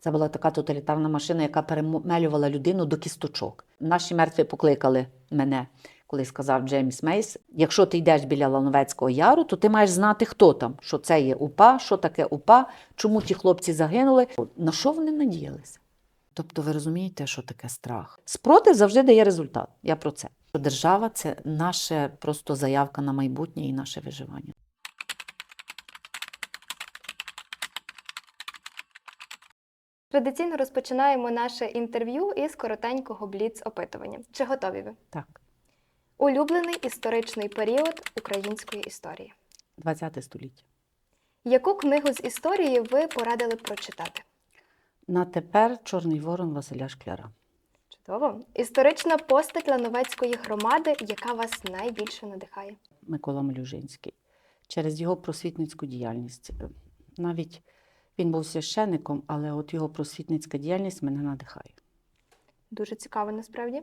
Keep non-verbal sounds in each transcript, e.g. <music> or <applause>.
Це була така тоталітарна машина, яка перемелювала людину до кісточок. Наші мертві покликали мене, коли сказав Джеймс Мейс: якщо ти йдеш біля Лановецького яру, то ти маєш знати, хто там, що це є УПА, що таке УПА, чому ті хлопці загинули. На що вони надіялися? Тобто, ви розумієте, що таке страх? Спротив завжди дає результат. Я про це. Держава це наша просто заявка на майбутнє і наше виживання. Традиційно розпочинаємо наше інтерв'ю із коротенького бліц-опитування. Чи готові ви? Так, Улюблений історичний період української історії. 20 століття. Яку книгу з історії ви порадили б прочитати? На тепер Чорний ворон Василя Шкляра. Чудово. Історична постать Лановецької громади, яка вас найбільше надихає. Микола Малюжинський. Через його просвітницьку діяльність. Е, Навіть він був священником, але от його просвітницька діяльність мене надихає. Дуже цікаво насправді.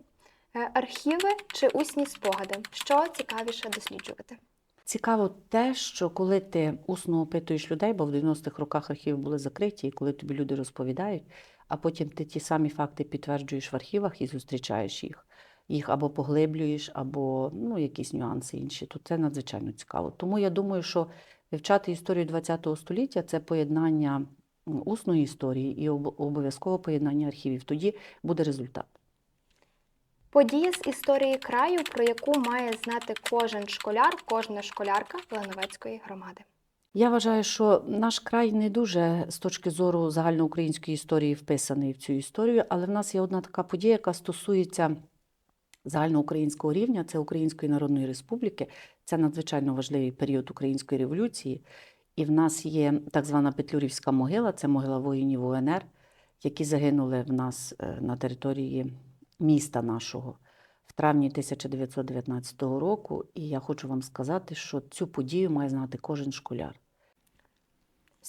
Е, Архіви чи усні спогади? Що цікавіше досліджувати? Цікаво те, що коли ти усно опитуєш людей, бо в 90-х роках архіви були закриті, і коли тобі люди розповідають, а потім ти ті самі факти підтверджуєш в архівах і зустрічаєш їх. Їх або поглиблюєш, або ну, якісь нюанси інші, то це надзвичайно цікаво. Тому я думаю, що вивчати історію ХХ століття це поєднання усної історії і об- обов'язково поєднання архівів. Тоді буде результат. Події з історії краю, про яку має знати кожен школяр, кожна школярка Лановецької громади. Я вважаю, що наш край не дуже з точки зору загальноукраїнської історії вписаний в цю історію, але в нас є одна така подія, яка стосується загальноукраїнського рівня, це Української Народної Республіки. Це надзвичайно важливий період Української революції. І в нас є так звана Петлюрівська могила, це могила воїнів УНР, які загинули в нас е, на території міста нашого в травні 1919 року. І я хочу вам сказати, що цю подію має знати кожен школяр.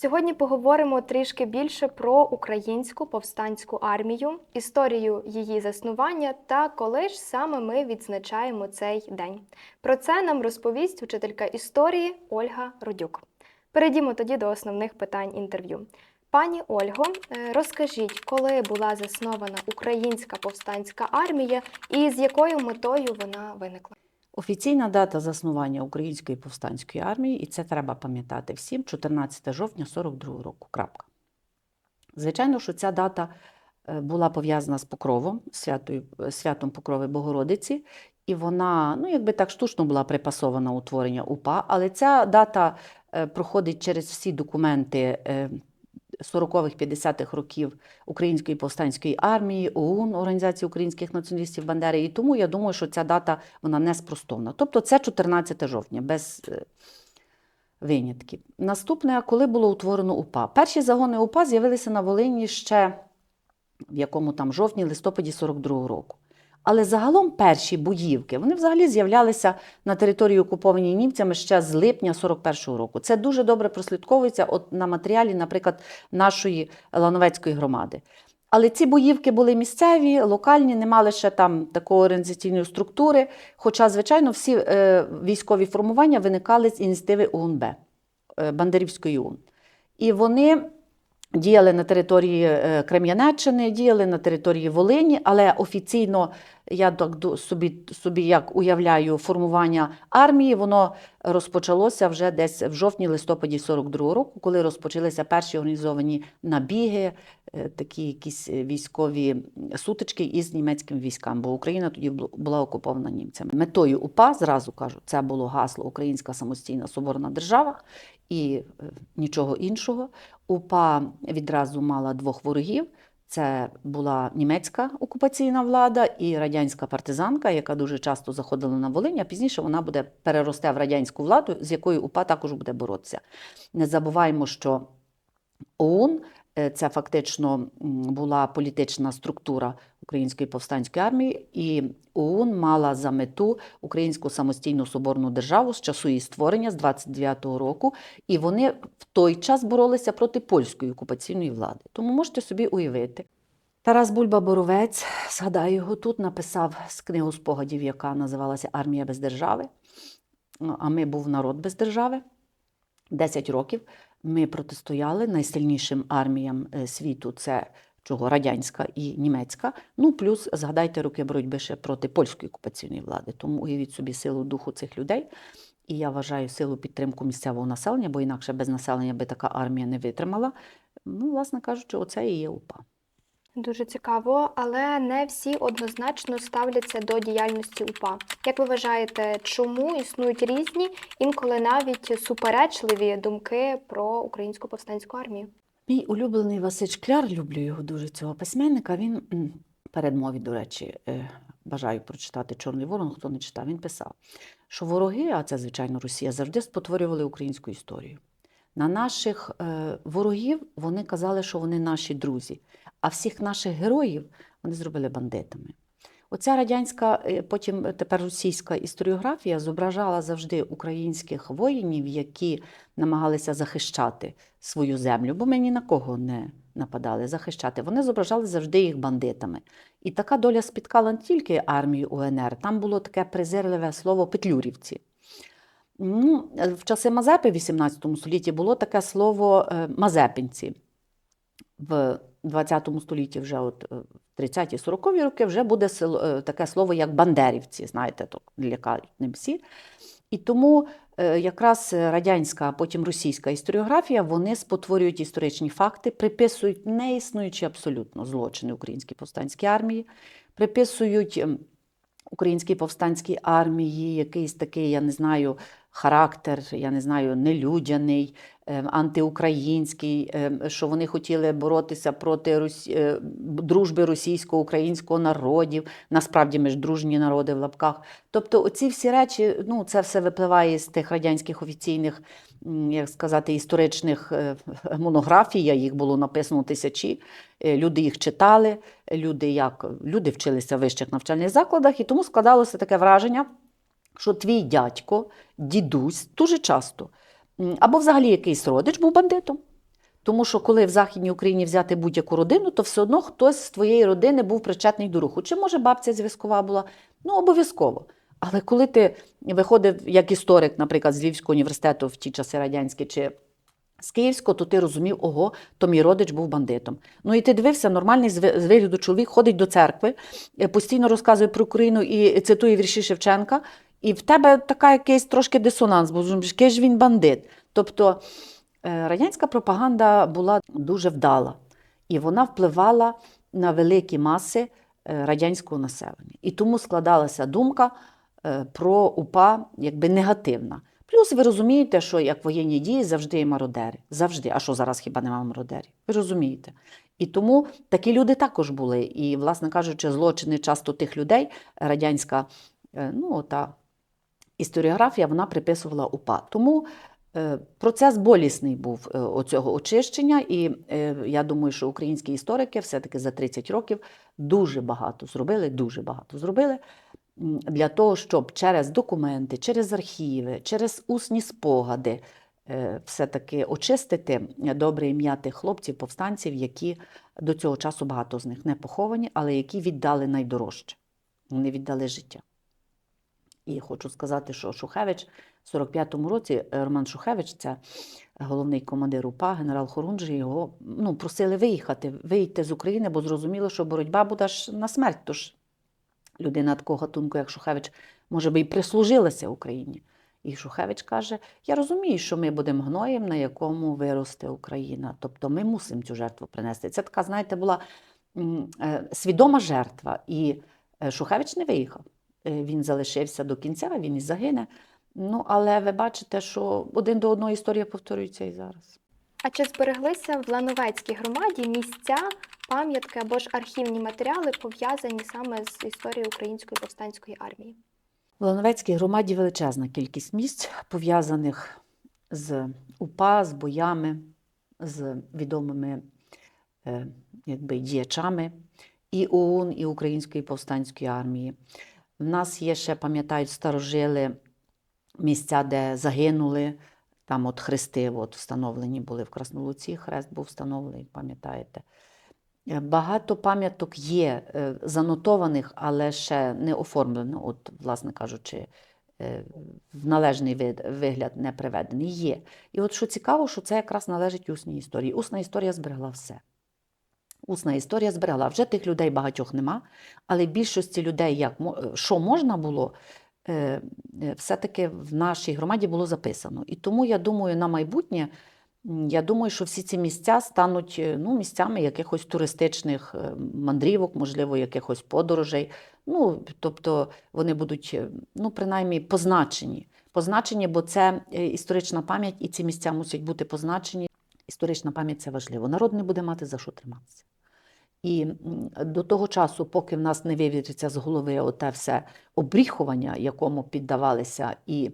Сьогодні поговоримо трішки більше про українську повстанську армію, історію її заснування та коли ж саме ми відзначаємо цей день. Про це нам розповість учителька історії Ольга Рудюк. Перейдімо тоді до основних питань інтерв'ю. Пані Ольго, е, розкажіть, коли була заснована українська повстанська армія і з якою метою вона виникла? Офіційна дата заснування Української повстанської армії, і це треба пам'ятати всім, 14 жовтня 42 року. Крапка. Звичайно, що ця дата е, була пов'язана з Покровом, святою, е, святом Покрови Богородиці, і вона, ну, якби так штучно була припасована утворення УПА, але ця дата е, проходить через всі документи е, 40-х, 50-х років Української повстанської армії, ОУН, Організації українських націоналістів Бандери. І тому я думаю, що ця дата вона неспростовна. Тобто це 14 жовтня, без е, винятків. Наступне, коли було утворено УПА. Перші загони УПА з'явилися на Волині ще в якому там жовтні, листопаді 42-го року. Але загалом перші боївки вони взагалі з'являлися на території окупованій німцями ще з липня 41-го року. Це дуже добре прослідковується от на матеріалі, наприклад, нашої Лановецької громади. Але ці боївки були місцеві, локальні, не мали ще там такої організаційної структури. Хоча, звичайно, всі е, військові формування виникали з ініціативи УНБ, е, Бандерівської УН. І вони діяли на території е, Крем'янеччини, діяли на території Волині, але офіційно я так собі, собі як уявляю формування армії, воно розпочалося вже десь в жовтні-листопаді 42 року, коли розпочалися перші організовані набіги, е, такі якісь військові сутички із німецькими військами, бо Україна тоді була окупована німцями. Метою УПА, зразу кажу, це було гасло Українська самостійна соборна держава і е, нічого іншого. УПА відразу мала двох ворогів. Це була німецька окупаційна влада і радянська партизанка, яка дуже часто заходила на Волинь, пізніше вона буде переросте в радянську владу, з якою УПА також буде боротися. Не забуваємо, що ОУН це фактично була політична структура Української повстанської армії, і ОУН мала за мету Українську самостійну соборну державу з часу її створення з 29-го року, і вони в той час боролися проти польської окупаційної влади. Тому можете собі уявити. Тарас Бульба Боровець, згадаю його тут, написав з книгу спогадів, яка називалася Армія без держави. А ми був народ без держави. 10 років Ми протистояли найсильнішим арміям е, світу. Це чого радянська і німецька. Ну плюс згадайте роки боротьби ще проти польської окупаційної влади. Тому уявіть собі силу духу цих людей. І я вважаю силу підтримку місцевого населення, бо інакше без населення би така армія не витримала. Ну, власне кажучи, оце і є УПА. Дуже цікаво, але не всі однозначно ставляться до діяльності УПА. Як ви вважаєте, чому існують різні, інколи навіть суперечливі думки про українську повстанську армію? Мій улюблений Василь Шкляр, люблю його дуже цього письменника. Він передмові, до речі, е, бажаю прочитати Чорний ворон, хто не читав, він писав, що вороги, а це, звичайно, Росія, завжди спотворювали українську історію. На наших е, ворогів вони казали, що вони наші друзі, а всіх наших героїв вони зробили бандитами. Оця радянська, е, потім е, тепер російська історіографія зображала завжди українських воїнів, які намагалися захищати свою землю, бо ми ні на кого не нападали, захищати. Вони зображали завжди їх бандитами. І така доля спіткала не тільки армію УНР, там було таке презирливе слово петлюрівці. Ну, е, в часи Мазепи в 18 столітті було таке слово мазепинці. В 20 столітті, вже от е, в 30-40 роки, вже буде е, таке слово, як бандерівці, знаєте, то лякають ним всі. І тому е, якраз радянська, а потім російська історіографія, вони спотворюють історичні факти, приписують неіснуючі абсолютно злочини українській повстанській армії, приписують ем, українській повстанській армії якийсь такий, я не знаю, характер, я не знаю, нелюдяний, е, антиукраїнський, е, що вони хотіли боротися проти е, дружби російсько-українського народів. Насправді ми ж дружні народи в лапках. Тобто, оці всі речі, ну, це все випливає з тих радянських офіційних, як сказати, історичних монографій, їх було написано тисячі. Люди їх читали, люди, як, люди вчилися в вищих навчальних закладах, і тому складалося таке враження, що твій дядько, дідусь дуже часто, або взагалі якийсь родич був бандитом. Тому що коли в Західній Україні взяти будь-яку родину, то все одно хтось з твоєї родини був причетний до руху. Чи може бабця зв'язкова була? Ну, обов'язково. Але коли ти виходив як історик, наприклад, з Львівського університету в ті часи радянські чи з Київського, то ти розумів, ого, то мій родич був бандитом. Ну і ти дивився, нормальний з вигляду чоловік ходить до церкви, е, постійно розказує про Україну і цитує вірші Шевченка, і в тебе така якийсь трошки дисонанс, бо який ж він бандит. Тобто е, радянська пропаганда була дуже вдала, і вона впливала на великі маси е, радянського населення. І тому складалася думка е, про УПА якби негативна. Плюс ви розумієте, що як воєнні дії завжди є мародери. Завжди. А що зараз хіба немає мародерів? Ви розумієте? І тому такі люди також були. І, власне кажучи, злочини часто тих людей, радянська ну, та історіографія, вона приписувала УПА. Тому е, процес болісний був е, оцього очищення, і е, я думаю, що українські історики все-таки за 30 років дуже багато зробили, дуже багато зробили для того, щоб через документи, через архіви, через усні спогади все-таки очистити добре ім'я тих хлопців, повстанців, які до цього часу багато з них не поховані, але які віддали найдорожче. Вони віддали життя. І хочу сказати, що Шухевич в 45-му році, е, Роман Шухевич, це головний командир УПА, генерал Хорунжий, його ну, просили виїхати, вийти з України, бо зрозуміло, що боротьба буде ж на смерть. Тож людина такого гатунку, як Шухевич, може би і прислужилася Україні. І Шухевич каже: Я розумію, що ми будемо гноєм, на якому виросте Україна. Тобто ми мусимо цю жертву принести. Це така, знаєте, була е, свідома жертва. І е, Шухевич не виїхав. Е, Він залишився до кінця, він і загине. Ну, але ви бачите, що один до одного історія повторюється і зараз. А чи збереглися в Лановецькій громаді місця, пам'ятки або ж архівні матеріали, пов'язані саме з історією української повстанської армії? В Лановецькій громаді величезна кількість місць, пов'язаних з УПА, з боями, з відомими е, якби, діячами і ОУН, і Української повстанської армії. В нас є ще, пам'ятають, старожили місця, де загинули. Там от хрести от встановлені були в Краснолуці, хрест був встановлений, пам'ятаєте. Е, Багато пам'яток є е, занотованих, але ще не оформлено. От, власне кажучи, е, в належний вигляд не приведений. Є. І от що цікаво, що це якраз належить усній історії. Усна історія зберегла все. Усна історія зберегла. Вже тих людей багатьох нема, але більшості людей, як, е, що можна було, е, е, все-таки в нашій громаді було записано. І тому я думаю, на майбутнє, я думаю, що всі ці місця стануть ну, місцями якихось туристичних мандрівок, можливо, якихось подорожей. Ну, тобто вони будуть, ну, принаймні, позначені. Позначені, бо це історична пам'ять, і ці місця мусять бути позначені. Історична пам'ять це важливо. Народ не буде мати за що триматися. І до того часу, поки в нас не вивіриться з голови оте все обріхування, якому піддавалися і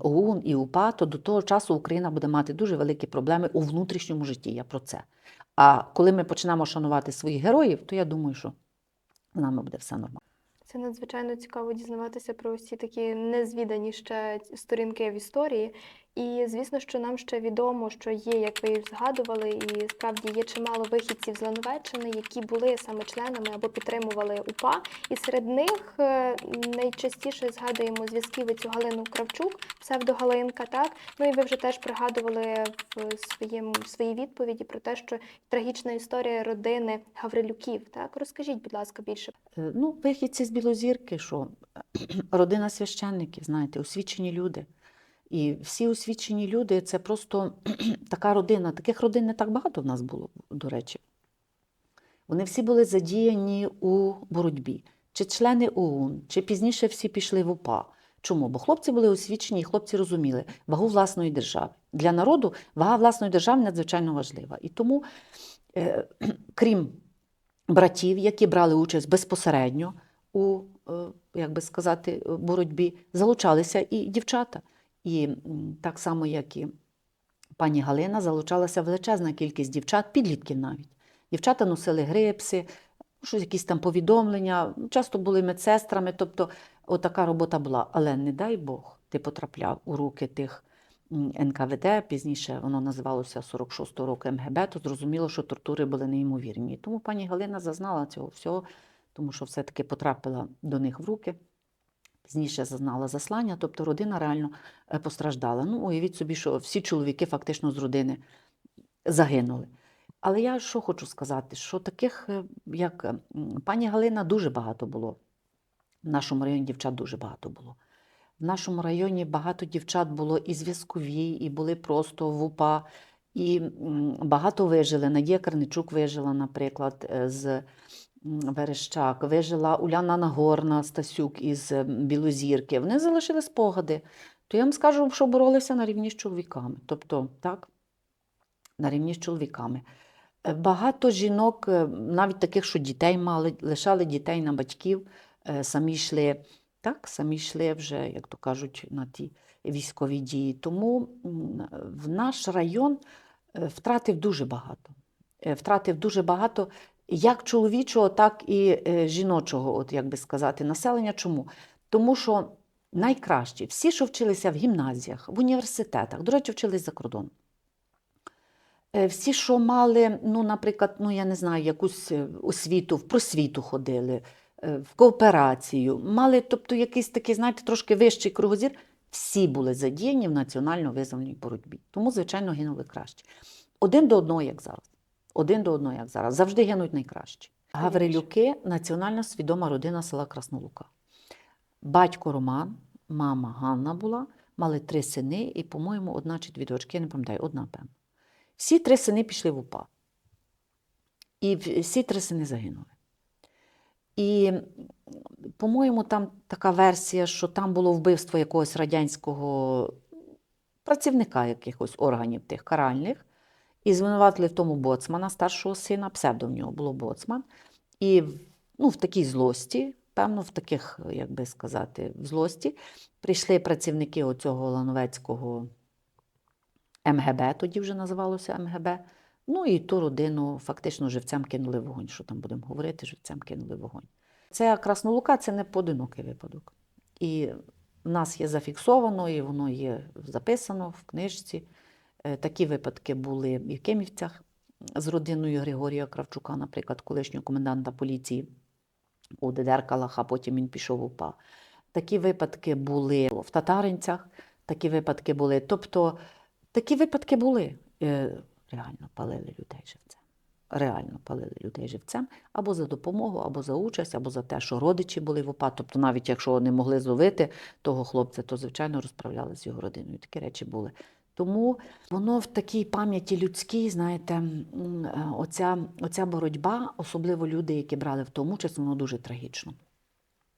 ОУН, і УПА, то до того часу Україна буде мати дуже великі проблеми у внутрішньому житті. Я про це. А коли ми почнемо шанувати своїх героїв, то я думаю, що з нами буде все нормально. Це надзвичайно цікаво дізнаватися про всі такі незвідані ще сторінки в історії. І звісно, що нам ще відомо, що є, як ви згадували, і справді є чимало вихідців з Лановеччини, які були саме членами або підтримували УПА. І серед них е, найчастіше згадуємо зв'язківицю Галину Кравчук, псевдогалинка. Так ну і ви вже теж пригадували в своєму в своїй відповіді про те, що трагічна історія родини Гаврилюків. Так розкажіть, будь ласка, більше. Е, Ну, вихідці з Білозірки, що <clears throat> родина священників, знаєте, освічені люди. І всі освічені люди це просто <clears throat> така родина. Таких родин не так багато в нас було, до речі. Вони всі були задіяні у боротьбі. Чи члени ОУН, чи пізніше всі пішли в УПА. Чому? Бо хлопці були освічені, і хлопці розуміли вагу власної держави. Для народу вага власної держави надзвичайно важлива. І тому, е, <clears throat> крім братів, які брали участь безпосередньо у, е, як би сказати, боротьбі, залучалися і дівчата. І так само, як і пані Галина, залучалася величезна кількість дівчат, підлітків навіть. Дівчата носили грипси, щось якісь там повідомлення, часто були медсестрами, тобто отака робота була. Але не дай Бог, ти потрапляв у руки тих НКВД, пізніше воно називалося 46-го року МГБ, то зрозуміло, що тортури були неймовірні. Тому пані Галина зазнала цього всього, тому що все-таки потрапила до них в руки. Пізніше зазнала заслання, тобто родина реально е, постраждала. Ну, уявіть собі, що всі чоловіки фактично з родини загинули. Але я що хочу сказати, що таких, е, як е, пані Галина, дуже багато було. В нашому районі дівчат дуже багато було. В нашому районі багато дівчат було і зв'язкові, і були просто в УПА, і багато вижили. Надія Карничук вижила, наприклад, е, з Верещак, вижила Уляна Нагорна Стасюк із Білозірки. Вони залишили спогади. То я вам скажу, що боролися на рівні з чоловіками. Тобто, так, на рівні з чоловіками. Е, Багато жінок, е, навіть таких, що дітей мали, лишали дітей на батьків, е, самі йшли, так, самі йшли вже, як то кажуть, на ті військові дії. Тому в наш район втратив дуже багато. Втратив дуже багато як чоловічого, так і е, жіночого, от як би сказати, населення. Чому? Тому що найкращі, всі, що вчилися в гімназіях, в університетах, до речі, вчились за кордоном. Е, Всі, що мали, ну, наприклад, ну я не знаю, якусь е, освіту, в просвіту ходили, в кооперацію, мали, тобто, якийсь такий, знаєте, трошки вищий кругозір, всі були задіяні в національно визвольній боротьбі. Тому, звичайно, гинули краще. Один до одного, як зараз. Один до одного, як зараз. Завжди гинуть найкращі. Гаврилюки національно свідома родина села Краснолука. Батько Роман, мама Ганна була, мали три сини, і, по-моєму, одна чи дві дочки, я не пам'ятаю, одна, певно. Всі три сини пішли в УПА. І всі три сини загинули. І, по-моєму, там така версія, що там було вбивство якогось радянського працівника якихось органів тих каральних, і звинуватили в тому боцмана, старшого сина, псевдо в нього було боцман. І ну, в такій злості, певно, в таких, як би сказати, в злості, прийшли працівники оцього Лановецького МГБ, тоді вже називалося МГБ. Ну і ту родину фактично живцем кинули вогонь. Що там будемо говорити, живцем кинули вогонь. Це Краснолука це не поодинокий випадок. І в нас є зафіксовано, і воно є записано в книжці. Е, Такі випадки були і в Кимівцях з родиною Григорія Кравчука, наприклад, колишнього коменданта поліції у ДДР Калаха, потім він пішов в УПА. Такі випадки були в татаринцях, такі випадки були. Тобто такі випадки були. Е, Реально палили людей живцем. Реально палили людей живцем або за допомогу, або за участь, або за те, що родичі були в УПА. Тобто, навіть якщо не могли зловити того хлопця, то звичайно розправляли з його родиною. Такі речі були. Тому воно в такій пам'яті людській, знаєте, е, оця, оця боротьба, особливо люди, які брали в тому участь, воно дуже трагічно.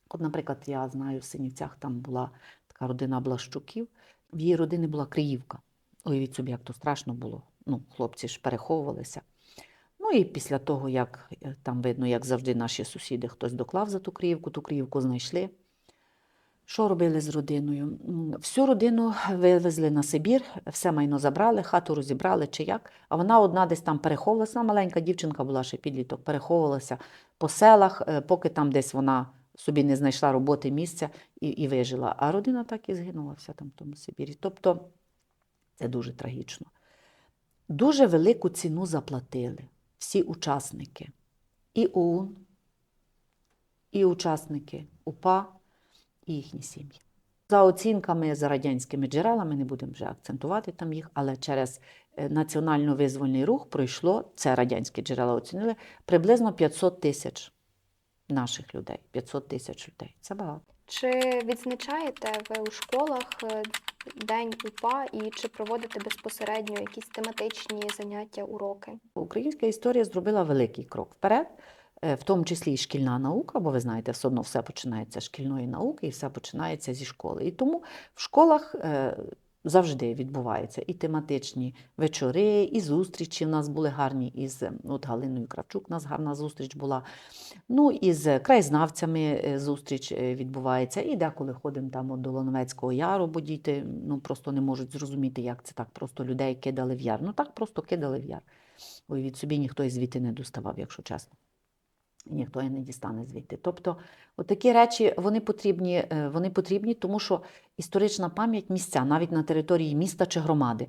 От, наприклад, я знаю, в Синівцях там була така родина Блащуків, в її родини була Криївка. Уявіть собі, як то страшно було. Ну, хлопці ж переховувалися. Ну і після того, як е, там видно, як завжди наші сусіди хтось доклав за ту Криївку, ту Криївку знайшли. Що робили з родиною? Всю родину вивезли на Сибір, все майно забрали, хату розібрали чи як. А вона одна десь там переховувалася. Маленька дівчинка була ще підліток, переховувалася по селах, е, поки там десь вона собі не знайшла роботи, місця і, і вижила. А родина так і згинула вся там в тому Сибірі. Тобто це дуже трагічно. Дуже велику ціну заплатили всі учасники. І ОУН, і учасники УПА, і їхні сім'ї. За оцінками, за радянськими джерелами, не будемо вже акцентувати там їх, але через е, національно-визвольний рух пройшло, це радянські джерела оцінили, приблизно 500 тисяч наших людей. 500 тисяч людей. Це багато. Чи відзначаєте ви у школах е, День УПА і чи проводите безпосередньо якісь тематичні заняття, уроки? Українська історія зробила великий крок вперед, в тому числі і шкільна наука, бо ви знаєте, все одно все починається з шкільної науки і все починається зі школи. І тому в школах е, завжди відбуваються і тематичні вечори, і зустрічі. У нас були гарні із е, от Галиною Кравчук. У нас гарна зустріч була. Ну, і з краєзнавцями е, зустріч е, відбувається. І деколи ходимо там до Лановецького яру, бо діти ну, просто не можуть зрозуміти, як це так просто людей кидали в яр. Ну так просто кидали в яр. Уявіть собі, ніхто і звідти не доставав, якщо чесно. Ніхто і не дістане звідти. Тобто, от такі речі вони потрібні, е, вони потрібні, тому що історична пам'ять місця, навіть на території міста чи громади,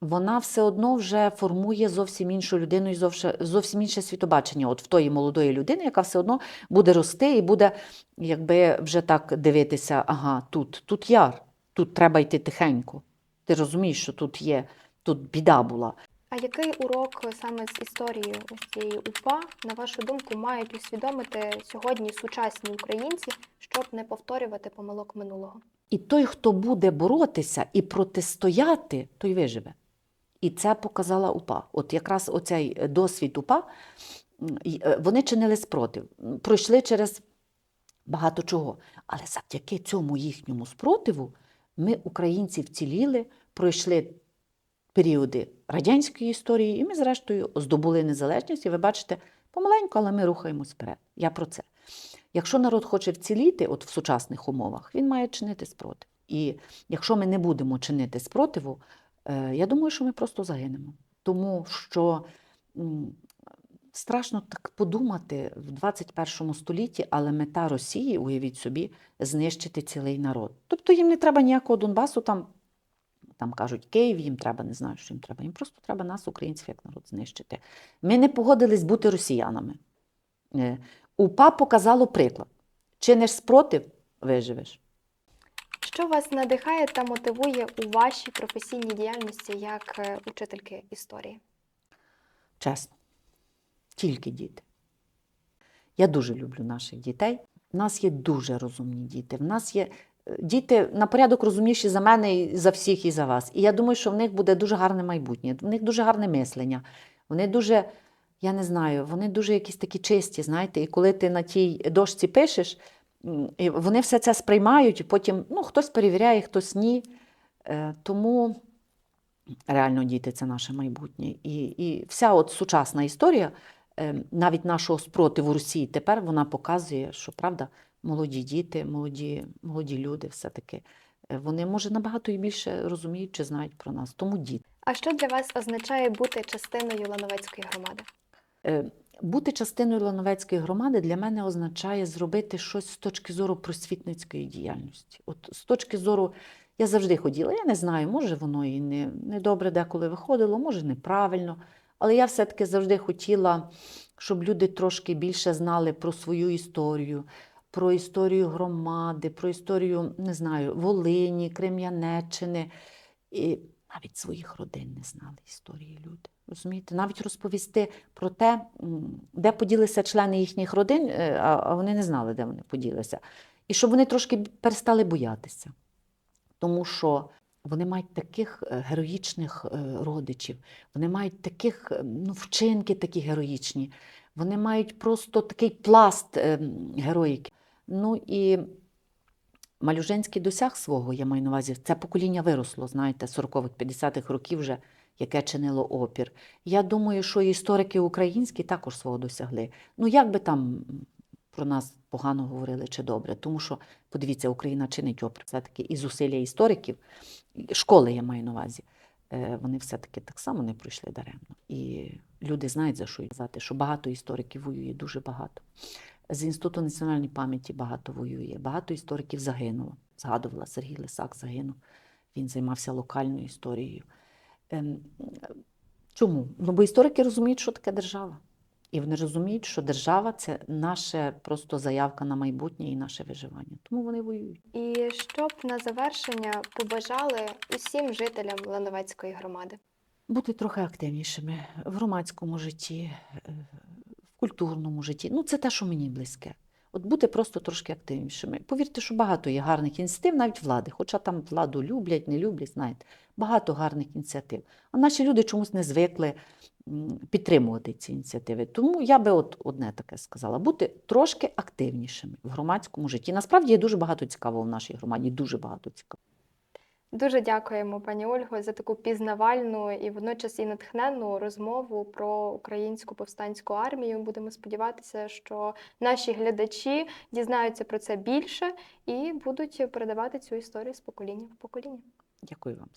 вона все одно вже формує зовсім іншу людину і зовсім інше світобачення. От в тої молодої людини, яка все одно буде рости і буде, якби вже так дивитися, ага, тут, тут яр, тут треба йти тихенько. Ти розумієш, що тут є, тут біда була. А який урок саме з історії ось цієї УПА, на вашу думку, мають усвідомити сьогодні сучасні українці, щоб не повторювати помилок минулого? І той, хто буде боротися і протистояти, той виживе. І це показала УПА. От якраз оцей досвід УПА, е, вони чинили спротив, пройшли через багато чого. Але завдяки цьому їхньому спротиву ми, українці, вціліли, пройшли періоди радянської історії, і ми, зрештою, здобули незалежність. І ви бачите, помаленьку, але ми рухаємось вперед. Я про це. Якщо народ хоче вціліти от в сучасних умовах, він має чинити спротив. І якщо ми не будемо чинити спротиву, е, я думаю, що ми просто загинемо. Тому що страшно так подумати в 21 столітті, але мета Росії, уявіть собі, знищити цілий народ. Тобто їм не треба ніякого Донбасу, там, там кажуть Київ, їм треба, не знаю, що їм треба. Їм просто треба нас, українців, як народ, знищити. Ми не погодились бути росіянами. Е, УПА показало приклад. Чиниш спротив, виживеш. Що вас надихає та мотивує у вашій професійній діяльності як е, учительки історії? Чесно. Тільки діти. Я дуже люблю наших дітей. У нас є дуже розумні діти. В нас є діти на порядок розумніші за мене, і за всіх і за вас. І я думаю, що в них буде дуже гарне майбутнє, в них дуже гарне мислення. Вони дуже, я не знаю, вони дуже якісь такі чисті, знаєте, і коли ти на тій дошці пишеш, вони все це сприймають, і потім ну, хтось перевіряє, хтось ні. Е, Тому реально діти це наше майбутнє. І, і вся от сучасна історія е, навіть нашого спротиву Росії тепер вона показує, що правда, молоді діти, молоді, молоді люди все-таки. е, Вони, може, набагато і більше розуміють чи знають про нас. Тому діти. А що для вас означає бути частиною Лановецької громади? Е, Бути частиною Лановецької громади для мене означає зробити щось з точки зору просвітницької діяльності. От з точки зору, я завжди ходила, я не знаю, може воно і не, не добре деколи виходило, може неправильно. Але я все-таки завжди хотіла, щоб люди трошки більше знали про свою історію, про історію громади, про історію, не знаю, Волині, Крем'янеччини. І навіть своїх родин не знали історії люди. Розумієте? Навіть розповісти про те, де поділися члени їхніх родин, е, а вони не знали, де вони поділися. І щоб вони трошки перестали боятися. Тому що вони мають таких е, героїчних е, родичів, вони мають таких ну, вчинки такі героїчні, вони мають просто такий пласт е, героїки. Ну і Малюженський досяг свого, я маю на увазі, це покоління виросло, знаєте, 40-х, 50-х років вже, яке чинило опір. Я думаю, що історики українські також свого досягли. Ну, як би там про нас погано говорили чи добре, тому що, подивіться, Україна чинить опір. Все-таки і зусилля істориків, школи я маю на увазі, е, вони все-таки так само не пройшли даремно. І люди знають, за що казати, що багато істориків воює, дуже багато. З Інституту національної пам'яті багато воює, багато істориків загинуло. Згадувала Сергій Лисак загинув. Він займався локальною історією. Ем, Чому? Ну, бо історики розуміють, що таке держава. І вони розуміють, що держава це наша просто заявка на майбутнє і наше виживання. Тому вони воюють. І що б на завершення побажали усім жителям Лановецької громади? Бути трохи активнішими в громадському житті, е, культурному житті. Ну, це те, що мені близьке. От бути просто трошки активнішими. Повірте, що багато є гарних ініціатив, навіть влади, хоча там владу люблять, не люблять, знаєте, багато гарних ініціатив. А наші люди чомусь не звикли підтримувати ці ініціативи. Тому я би от одне таке сказала: бути трошки активнішими в громадському житті. Насправді є дуже багато цікавого в нашій громаді, дуже багато цікавого. Дуже дякуємо, пані Ольго, за таку пізнавальну і водночас і натхненну розмову про українську повстанську армію. Будемо сподіватися, що наші глядачі дізнаються про це більше і будуть передавати цю історію з покоління в покоління. Дякую вам.